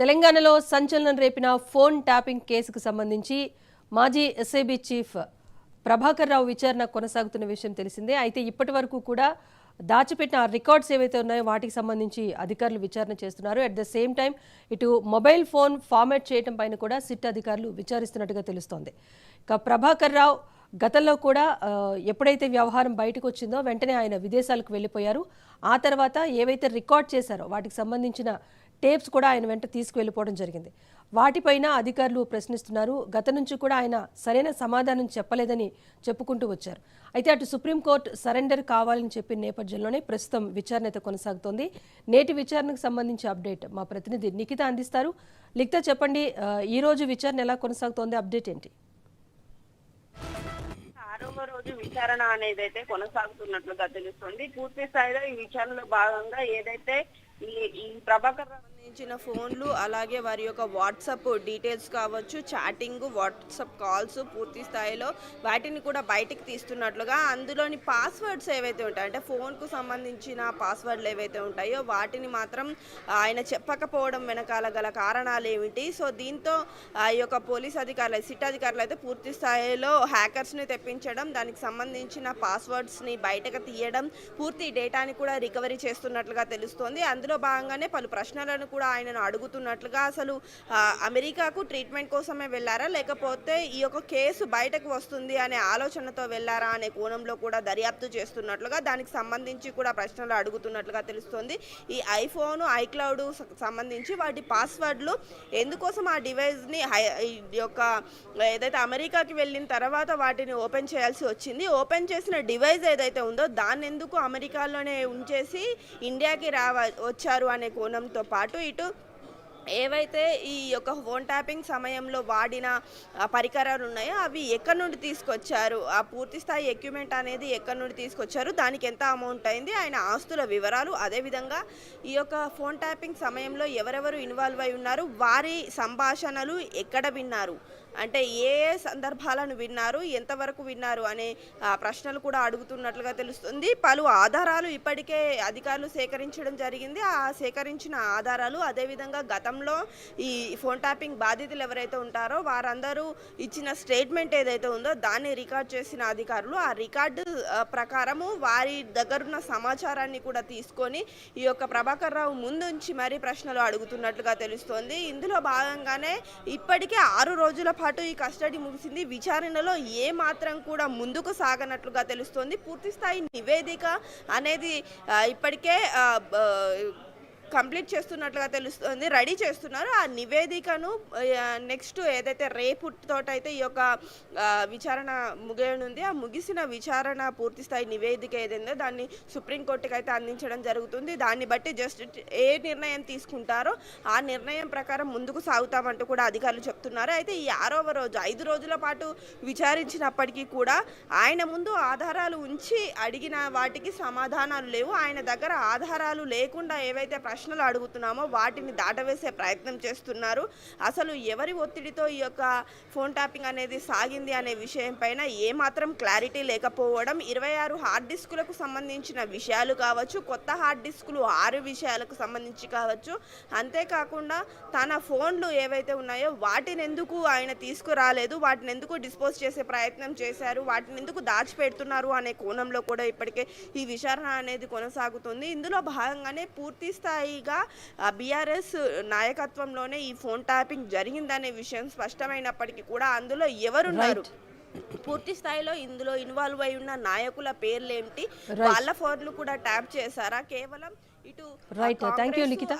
తెలంగాణలో సంచలనం రేపిన phone tapping కేసుకు సంబంధించి మాజీ ఎస్ఐబి చీఫ్ ప్రభాకర్ రావు విచారణ కొనసాగుతున్న విషయం తెలిసిందే. అయితే ఇప్పటి వరకు కూడా దాచిపెట్టిన రికార్డ్స్ ఏవైతే ఉన్నాయో వాటికి సంబంధించి అధికారులు విచారణ చేస్తున్నారు. అట్ ద సేమ్ టైం ఇటు మొబైల్ ఫోన్ ఫార్మాట్ చేయడం పైన కూడా సిట్ అధికారులు విచారిస్తున్నట్టుగా తెలుస్తోంది. ఇక ప్రభాకర్ రావు గతంలో కూడా ఎప్పుడైతే వ్యవహారం బయటకు వచ్చిందో వెంటనే ఆయన విదేశాలకు వెళ్ళిపోయారు. ఆ తర్వాత ఏవైతే రికార్డ్ చేశారో వాటికి సంబంధించిన టేప్స్ కూడా ఆయన వెంట తీసుకువెళ్ళిపోవడం జరిగింది. వాటిపైన అధికారులు ప్రశ్నిస్తున్నారు. గత నుంచి కూడా ఆయన సరైన సమాధానం చెప్పలేదని చెప్పుకుంటూ వచ్చారు. అయితే అటు సుప్రీంకోర్టు సరెండర్ కావాలని చెప్పిన నేపథ్యంలోనే ప్రస్తుతం విచారణ అయితే కొనసాగుతోంది. నేటి విచారణకు సంబంధించి అప్డేట్ మా ప్రతినిధి నిఖిత అందిస్తారు. లిఖిత చెప్పండి ఈరోజు ఈ రోజు విచారణ ఎలా కొనసాగుతోంది? అప్డేట్ ఏంటి? ఆరవ రోజు విచారణ అనేది అయితే కొనసాగుతున్నట్లుగా తెలుస్తుంది. పూర్తి స్థాయిలో ఈ విచారణలో భాగంగా ఏదైతే ఈ ఈ ప్రభాకర్ రావు సంబంధించిన ఫోన్లు అలాగే వారి యొక్క వాట్సాప్ డీటెయిల్స్ కావచ్చు చాటింగ్ వాట్సాప్ కాల్స్ పూర్తి స్థాయిలో వాటిని కూడా బయటికి తీస్తున్నట్లుగా అందులోని పాస్వర్డ్స్ ఏవైతే ఉంటాయో అంటే ఫోన్కు సంబంధించిన పాస్వర్డ్లు ఏవైతే ఉంటాయో వాటిని మాత్రం ఆయన చెప్పకపోవడం వెనకాల గల కారణాలు ఏమిటి? సో దీంతో ఆ యొక్క పోలీస్ అధికారులు సిట్ అధికారులు అయితే పూర్తి స్థాయిలో హ్యాకర్స్ని తెప్పించడం దానికి సంబంధించిన పాస్వర్డ్స్ని బయటకు తీయడం పూర్తి డేటాని కూడా రికవరీ చేస్తున్నట్లుగా తెలుస్తోంది. అందులో భాగంగానే పలు ప్రశ్నలను కూడా ఆయనను అడుగుతున్నట్లుగా అసలు అమెరికాకు ట్రీట్మెంట్ కోసమే వెళ్ళారా? లేకపోతే ఈ యొక్క కేసు బయటకు వస్తుంది అనే ఆలోచనతో వెళ్ళారా అనే కోణంలో కూడా దర్యాప్తు చేస్తున్నట్లుగా దానికి సంబంధించి కూడా ప్రశ్నలు అడుగుతున్నట్లుగా తెలుస్తోంది. ఈ ఐఫోన్ ఐక్లౌడ్ సంబంధించి వాటి పాస్వర్డ్లు ఎందుకోసం ఆ డివైస్ని హై- యొక్క ఏదైతే అమెరికాకి వెళ్ళిన తర్వాత వాటిని ఓపెన్ చేయాల్సి వచ్చింది. ఓపెన్ చేసిన డివైస్ ఏదైతే ఉందో దాన్ని ఎందుకు అమెరికాలోనే ఉంచేసి ఇండియాకి రావ వచ్చారు అనే కోణంతో పాటు ఇటు ఏవైతే ఈ యొక్క ఫోన్ ట్యాపింగ్ సమయంలో వాడిన పరికరాలు ఉన్నాయో అవి ఎక్కడి నుండి తీసుకొచ్చారు? ఆ పూర్తి స్థాయి ఎక్విప్మెంట్ అనేది ఎక్కడి నుండి తీసుకొచ్చారు? దానికి ఎంత అమౌంట్ అయింది? ఆయన ఆస్తుల వివరాలు అదేవిధంగా ఈ యొక్క ఫోన్ ట్యాపింగ్ సమయంలో ఎవరెవరు ఇన్వాల్వ్ అయి ఉన్నారు? వారి సంభాషణలు ఎక్కడ విన్నారు? అంటే ఏ ఏ సందర్భాలను విన్నారు ఎంతవరకు విన్నారు అనే ఆ, ప్రశ్నలు కూడా అడుగుతున్నట్లుగా తెలుస్తుంది. పలు ఆధారాలు ఇప్పటికే అధికారులు సేకరించడం జరిగింది. ఆ సేకరించిన ఆధారాలు అదేవిధంగా గతంలో ఈ ఫోన్ ట్యాపింగ్ బాధితులు ఎవరైతే ఉంటారో వారందరూ ఇచ్చిన స్టేట్మెంట్ ఏదైతే ఉందో దాన్ని రికార్డ్ చేసిన అధికారులు ఆ రికార్డు ప్రకారము వారి దగ్గరున్న సమాచారాన్ని కూడా తీసుకొని ఈ యొక్క ప్రభాకర్ రావు ముందుంచి మరీ ప్రశ్నలు అడుగుతున్నట్లుగా తెలుస్తోంది. ఇందులో భాగంగానే ఇప్పటికే ఆరు రోజుల పాటు ఈ కస్టడీ ముగిసింది. విచారణలో ఏ మాత్రం కూడా ముందుకు సాగనట్లుగా తెలుస్తోంది. పూర్తిస్థాయి నివేదిక అనేది ఇప్పటికే కంప్లీట్ చేస్తున్నట్లుగా తెలుస్తుంది రెడీ చేస్తున్నారు. ఆ నివేదికను నెక్స్ట్ ఏదైతే రేపు అయితే ఈ యొక్క విచారణ ముగియనుంది. ఆ ముగిసిన విచారణ పూర్తి స్థాయి నివేదిక ఏదైందో దాన్ని సుప్రీంకోర్టుకి అయితే అందించడం జరుగుతుంది. దాన్ని బట్టి జస్ట్ ఏ నిర్ణయం తీసుకుంటారో ఆ నిర్ణయం ప్రకారం ముందుకు సాగుతామంటూ కూడా అధికారులు చెప్తున్నారు. అయితే ఈ ఆరవ రోజు ఐదు రోజుల పాటు విచారించినప్పటికీ కూడా ఆయన ముందు ఆధారాలు ఉంచి అడిగిన వాటికి సమాధానాలు లేవు. ఆయన దగ్గర ఆధారాలు లేకుండా ఏవైతే ప్రశ్న ప్రశ్నలు అడుగుతున్నామో వాటిని దాటవేసే ప్రయత్నం చేస్తున్నారు. అసలు ఎవరి ఒత్తిడితో ఈ యొక్క ఫోన్ ట్యాపింగ్ అనేది సాగింది అనే విషయం పైన ఏమాత్రం క్లారిటీ లేకపోవడం ఇరవై ఆరు హార్డ్ డిస్కులకు సంబంధించిన విషయాలు కావచ్చు కొత్త హార్డ్ డిస్కులు ఆరు విషయాలకు సంబంధించి కావచ్చు అంతేకాకుండా తన ఫోన్లు ఏవైతే ఉన్నాయో వాటిని ఎందుకు ఆయన తీసుకురాలేదు వాటిని ఎందుకు డిస్పోజ్ చేసే ప్రయత్నం చేశారు వాటిని ఎందుకు దాచిపెడుతున్నారు అనే కోణంలో కూడా ఇప్పటికే ఈ విచారణ అనేది కొనసాగుతుంది. ఇందులో భాగంగానే పూర్తి స్థాయి స్థాయిగా బీఆర్ఎస్ నాయకత్వంలోనే ఈ ఫోన్ ట్యాపింగ్ జరిగిందనే విషయం స్పష్టమైనప్పటికీ కూడా అందులో ఎవరున్నారు? పూర్తి స్థాయిలో ఇందులో ఇన్వాల్వ్ అయి ఉన్న నాయకుల పేర్లు ఏమిటి వాళ్ళ ఫోన్లు కూడా ట్యాప్ చేశారా? కేవలం ఇటు you, కాంగ్రెసు, లిఖిత.